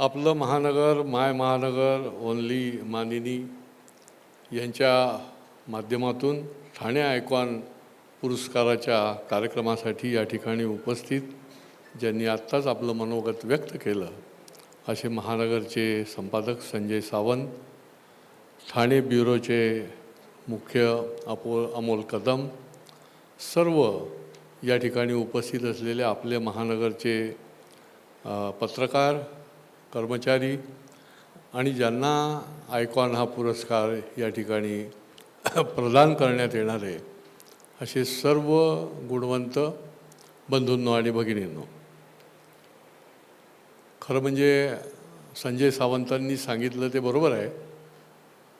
आपलं महानगर माय महानगर ओनली मानिनी यांच्या माध्यमातून ठाणे आयकॉन पुरस्काराच्या कार्यक्रमासाठी या ठिकाणी उपस्थित ज्यांनी आत्ताच आपलं मनोगत व्यक्त केलं असे महानगरचे संपादक संजय सावंत ठाणे ब्युरोचे मुख्य अपो अमोल कदम सर्व या ठिकाणी उपस्थित असलेले आपले महानगरचे पत्रकार कर्मचारी आणि ज्यांना आयकॉन हा पुरस्कार या ठिकाणी प्रदान करण्यात येणार आहे असे सर्व गुणवंत बंधूंनो आणि भगिनींनो. खरं म्हणजे संजय सावंतांनी सांगितलं ते बरोबर आहे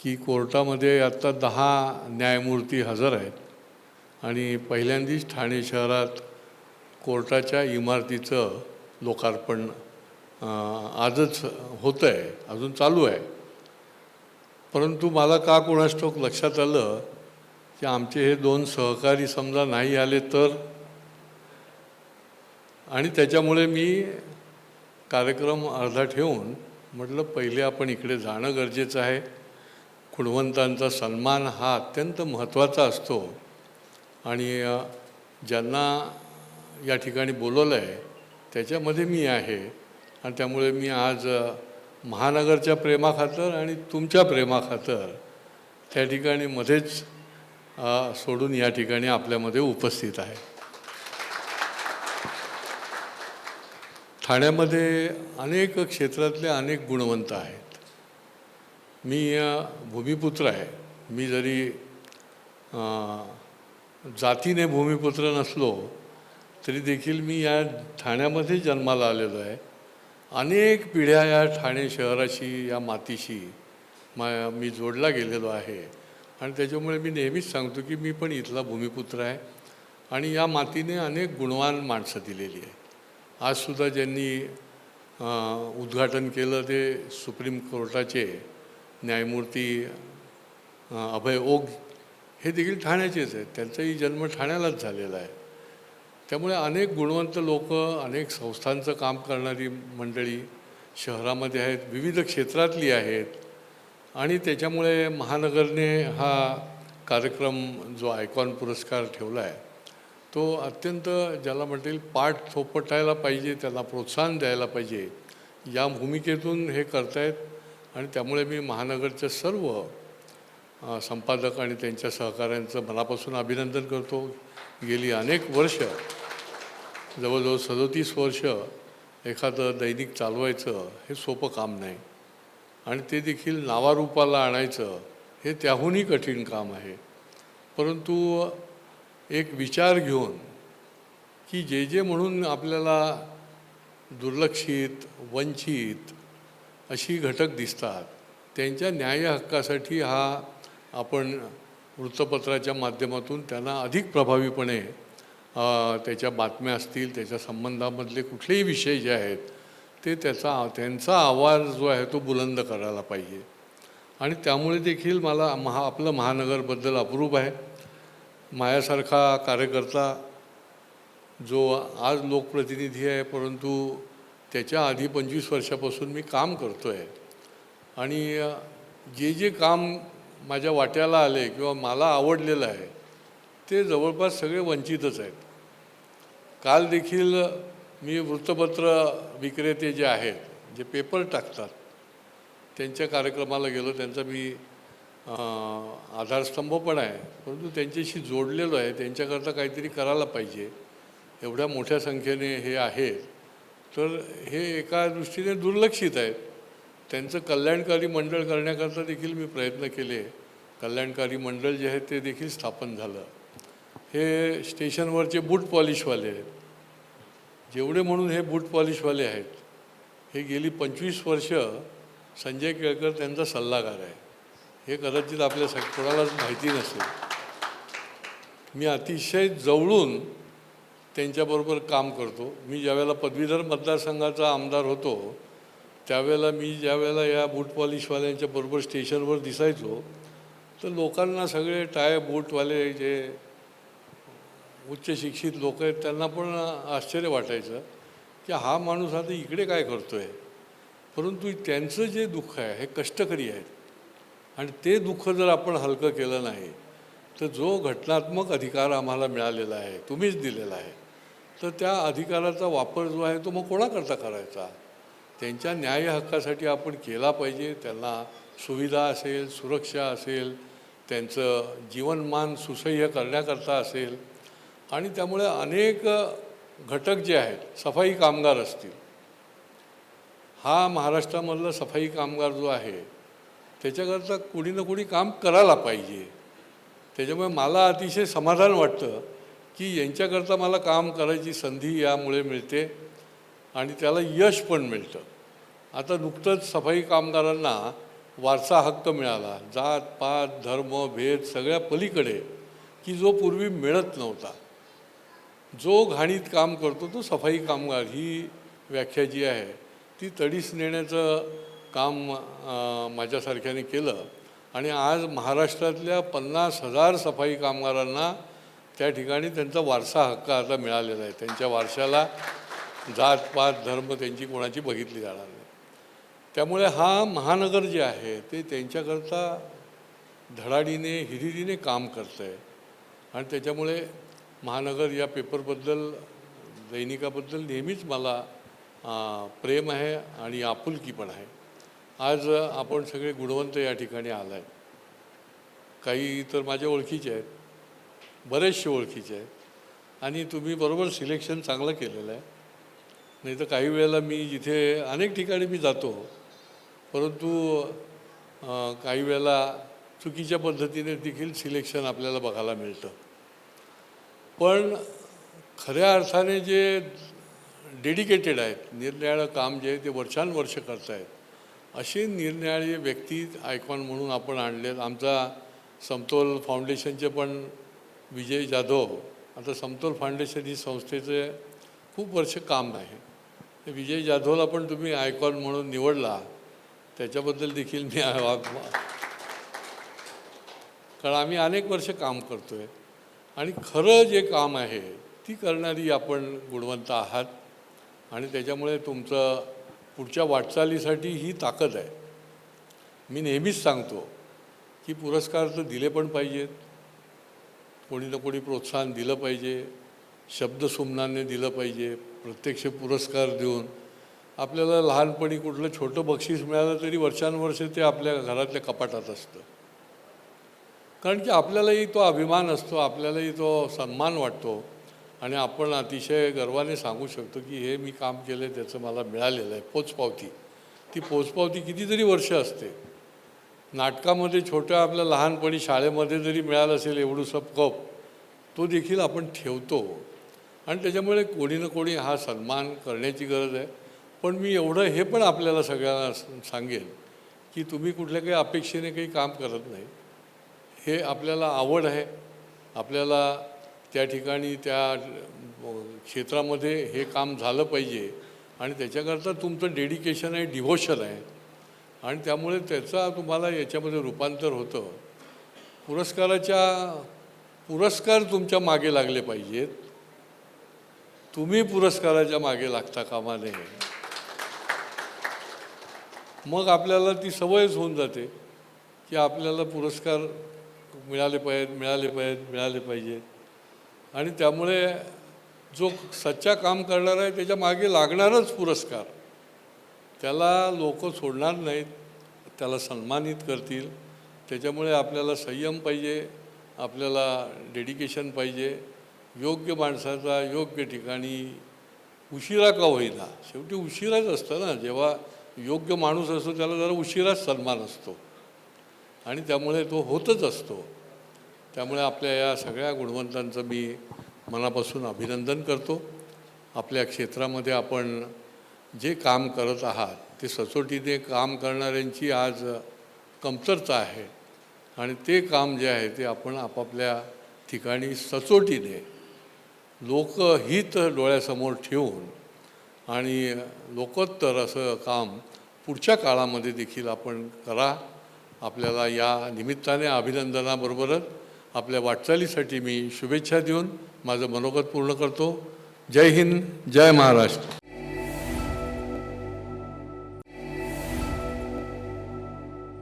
की कोर्टामध्ये आत्ता दहा न्यायमूर्ती हजर आहेत आणि पहिल्यांदाच ठाणे शहरात कोर्टाच्या इमारतीचं लोकार्पण आजच होतं आहे अजून चालू आहे. परंतु मला का कोणास ठाऊक लक्षात आलं की आमचे हे दोन सहकारी समजा नाही आले तर? आणि त्याच्यामुळे मी कार्यक्रम अर्धा ठेवून म्हटलं पहिले आपण इकडे जाणं गरजेचं आहे. गुणवंतांचा सन्मान हा अत्यंत महत्त्वाचा असतो. आणि ज्यांना या ठिकाणी बोलवलं आहे त्याच्यामध्ये मी आहे. आणि त्यामुळे मी आज महानगरच्या प्रेमाखातर आणि तुमच्या प्रेमाखातर त्या ठिकाणी मध्येच सोडून या ठिकाणी आपल्यामध्ये उपस्थित आहे. ठाण्यामध्ये अनेक क्षेत्रातले अनेक गुणवंत आहेत. मी भूमिपुत्र आहे. मी जरी जातीने भूमिपुत्र नसलो तरी देखील मी या ठाण्यामध्ये जन्माला आलेलो आहे. अनेक पिढ्या या ठाणे शहराशी या मातीशी मा मी जोडला गेलेलो आहे. आणि त्याच्यामुळे मी नेहमीच सांगतो की मी पण इथला भूमिपुत्र आहे. आणि या मातीने अनेक गुणवान माणसं दिलेली आहे आजसुद्धा ज्यांनी उद्घाटन केलं ते सुप्रीम कोर्टाचे न्यायमूर्ती अभय ओग हे देखील ठाण्याचेच आहेत. त्यांचाही जन्म ठाण्यालाच झालेला आहे. त्यामुळे अनेक गुणवंत लोक अनेक संस्थांचं काम करणारी मंडळी शहरामध्ये आहेत विविध क्षेत्रातली आहेत. आणि त्याच्यामुळे महानगरने हा कार्यक्रम जो आयकॉन पुरस्कार ठेवला आहे तो अत्यंत ज्याला म्हणता येईल पाठ थोपटायला पाहिजे त्यांना प्रोत्साहन द्यायला पाहिजे. या भूमिकेतून हे करतायत आणि त्यामुळे मी महानगरच्या सर्व संपादक आणि त्यांच्या सहकाऱ्यांचं मनापासून अभिनंदन करतो. गेली अनेक वर्ष जवळजवळ सदोतीस वर्ष एखादं दैनिक चालवायचं हे सोपं काम नाही. आणि ते देखील नावारूपाला आणायचं हे त्याहूनही कठीण काम आहे. परंतु एक विचार घेऊन की जे जे म्हणून आपल्याला दुर्लक्षित वंचित अशी घटक दिसतात त्यांच्या न्याय हक्कासाठी हा आपण वृत्तपत्राच्या माध्यमातून त्यांना अधिक प्रभावीपणे त्याच्या बातम्या असतील त्याच्या संबंधामधले कुठलेही विषय जे आहेत ते त्याचा त्यांचा आवाज जो आहे तो बुलंद करायला पाहिजे. आणि त्यामुळे देखील मला महा आपलं महानगरबद्दल अप्रूप आहे. माझ्यासारखा कार्यकर्ता जो आज लोकप्रतिनिधी आहे परंतु त्याच्या आधी पंचवीस वर्षापासून मी काम करतो आहे आणि जे जे काम माझ्या वाट्याला आले किंवा मला आवडलेलं आहे ते जवळपास सगळे वंचितच आहेत. काल देखील मी वृत्तपत्र विक्रेते जे आहेत जे पेपर टाकतात त्यांच्या कार्यक्रमाला गेलो त्यांचा मी आधारस्तंभ पण आहे परंतु त्यांच्याशी जोडलेलो आहे त्यांच्याकरता काहीतरी करायला पाहिजे एवढ्या मोठ्या संख्येने हे आहेत. तर हे एका दृष्टीने दुर्लक्षित आहेत. त्यांचं कल्याणकारी मंडळ करण्याकरता देखील मी प्रयत्न केले. कल्याणकारी मंडळ जे आहे ते देखील स्थापन झालं. हे स्टेशनवरचे बूट पॉलिशवाले आहेत. जेवढे म्हणून हे बूट पॉलिशवाले आहेत हे गेली पंचवीस वर्ष संजय केळकर त्यांचा सल्लागार आहे. हे कदाचित आपल्या सग कोणालाच माहिती नसेल. मी अतिशय जवळून त्यांच्याबरोबर काम करतो. मी ज्यावेळेला पदवीधर मतदारसंघाचा आमदार होतो त्यावेळेला मी ज्यावेळेला या बूट पॉलिशवाल्यांच्या बरोबर स्टेशनवर दिसायचो तर लोकांना सगळे टाय बूटवाले जे उच्च शिक्षित लोक आहेत त्यांना पण आश्चर्य वाटायचं की हा माणूस आता इकडे काय करतो आहे परंतु त्यांचं जे दुःख आहे हे कष्टकरी आहेत. आणि ते दुःख जर आपण हलकं केलं नाही तर जो घटनात्मक अधिकार आम्हाला मिळालेला आहे तुम्हीच दिलेला आहे तर त्या अधिकाराचा वापर जो आहे तो मग कोणाकरता करायचा? त्यांच्या न्याय हक्कासाठी आपण केला पाहिजे त्यांना सुविधा असेल सुरक्षा असेल त्यांचं जीवनमान सुसह्य करण्याकरता असेल आणि त्यामुळे अनेक घटक जे आहेत सफाई कामगार असतील हा महाराष्ट्रामधला सफाई कामगार जो आहे त्याच्याकरता कुणी ना कुणी काम करायला पाहिजे. त्याच्यामुळे मला अतिशय समाधान वाटतं की यांच्याकरता मला काम करायची संधी यामुळे मिळते आणि त्याला यश पण मिळतं. आता नुकतंच सफाई कामगारांना वारसा हक्क मिळाला. जात पात धर्म भेद सगळ्या पलीकडे की जो पूर्वी मिळत नव्हता. जो घाणीत काम करतो तो सफाई कामगार ही व्याख्या जी आहे ती तडीस नेण्याचं काम माझ्यासारख्याने केलं. आणि आज महाराष्ट्रातल्या पन्नास हजार सफाई कामगारांना त्या ठिकाणी त्यांचा वारसा हक्क आता मिळालेला आहे. त्यांच्या वारशाला जात पात धर्म त्यांची कोणाची बघितली जाणार नाही. त्यामुळे हा महानगर जे आहे ते त्यांच्याकरता धडाडीने हिरिरीने काम करतं आहे आणि त्याच्यामुळे महानगर या पेपरबद्दल दैनिकाबद्दल नेहमीच मला प्रेम आहे आणि आपुलकी पण आहे. आज आपण सगळे गुणवंत या ठिकाणी आला आहे काही तर माझ्या ओळखीचे आहेत. बरेचसे ओळखीचे आहेत. आणि तुम्ही बरोबर सिलेक्शन चांगलं केलेलं आहे. नाही तर काही वेळेला मी जिथे अनेक ठिकाणी मी जातो. परंतु काही वेळेला चुकीच्या पद्धतीने देखील सिलेक्शन आपल्याला बघायला मिळतं. पण खऱ्या अर्थाने जे डेडिकेटेड आहेत निरनिराळं काम जे आहे ते वर्षानुवर्ष करतायत असे निरनिराळे व्यक्ती आयकॉन म्हणून आपण आणलेत. आमचा समतोल फाउंडेशनचे पण विजय जाधव आता समतोल फाउंडेशन ही संस्थेचे खूप वर्ष काम आहे. ते विजय जाधवला पण तुम्ही आयकॉन म्हणून निवडला. त्याच्याबद्दल देखील मी कारण आम्ही अनेक वर्ष काम करतो आहे आणि खरं जे काम आहे ती करणारी आपण गुणवंत आहात. आणि त्याच्यामुळे तुमचं पुढच्या वाटचालीसाठी ही ताकद आहे. मी नेहमीच सांगतो की पुरस्कार तर दिले पण पाहिजेत. कोणी ना कोणी प्रोत्साहन दिलं पाहिजे. शब्दसुमनाने दिलं पाहिजे. प्रत्यक्ष पुरस्कार देऊन. आपल्याला लहानपणी कुठलं छोटं बक्षीस मिळालं तरी वर्षानुवर्षे ते आपल्या घरातल्या कपाटात असतं. कारण की आपल्यालाही तो अभिमान असतो आपल्यालाही तो सन्मान वाटतो. आणि आपण अतिशय गर्वाने सांगू शकतो की हे मी काम केलं आहे त्याचं मला मिळालेलं आहे पोचपावती. ती पोचपावती कितीतरी वर्ष असते. नाटकामध्ये छोट्या आपल्या लहानपणी शाळेमध्ये जरी मिळालं असेल एवढूसा कप तो देखील आपण ठेवतो. आणि त्याच्यामुळे कोणी ना कोणी हा सन्मान करण्याची गरज आहे. पण मी एवढं हे पण आपल्याला सगळ्यांना सांगेन की तुम्ही कुठल्या काही अपेक्षेने काही काम करत नाही. हे आपल्याला आवड आहे. आपल्याला त्या ठिकाणी त्या क्षेत्रामध्ये हे काम झालं पाहिजे. आणि त्याच्याकरता तुमचं डेडिकेशन आहे डिव्होशन आहे. आणि त्यामुळे त्याचा तुम्हाला याच्यामध्ये रूपांतर होतं. पुरस्काराच्या पुरस्कार तुमच्या मागे लागले पाहिजेत. तुम्ही पुरस्काराच्या मागे लागता कामा नये मग आपल्याला ती सवयच होऊन जाते की आपल्याला पुरस्कार मिळाले पाहिजेत मिळाले पाहिजेत मिळाले पाहिजेत. आणि त्यामुळे जो सच्चा काम करणार आहे त्याच्यामागे लागणारच पुरस्कार. त्याला लोक सोडणार नाहीत त्याला सन्मानित करतील. त्याच्यामुळे आपल्याला संयम पाहिजे आपल्याला डेडिकेशन पाहिजे. योग्य माणसाचा योग्य ठिकाणी उशिरा का होईना. शेवटी उशिराच असतं ना. जेव्हा योग्य माणूस असतो त्याला जरा उशिराच सन्मान असतो. आणि त्यामुळे तो होतच असतो. त्यामुळे आपल्या या सगळ्या गुणवंतांचं मी मनापासून अभिनंदन करतो. आपल्या क्षेत्रामध्ये आपण जे काम करत आहात ते सचोटीने काम करणाऱ्यांची आज कमतरता आहे. आणि ते काम जे आहे ते आपण आपापल्या ठिकाणी सचोटीने लोकहित डोळ्यासमोर ठेवून आणि लोकोत्तर असं काम पुढच्या काळामध्ये देखील आपण करा. आपल्याला या निमित्ताने अभिनंदनाबरोबरच आपल्या वाटचालीसाठी मी शुभेच्छा देऊन माझं मनोगत पूर्ण करतो. जय हिंद जय महाराष्ट्र.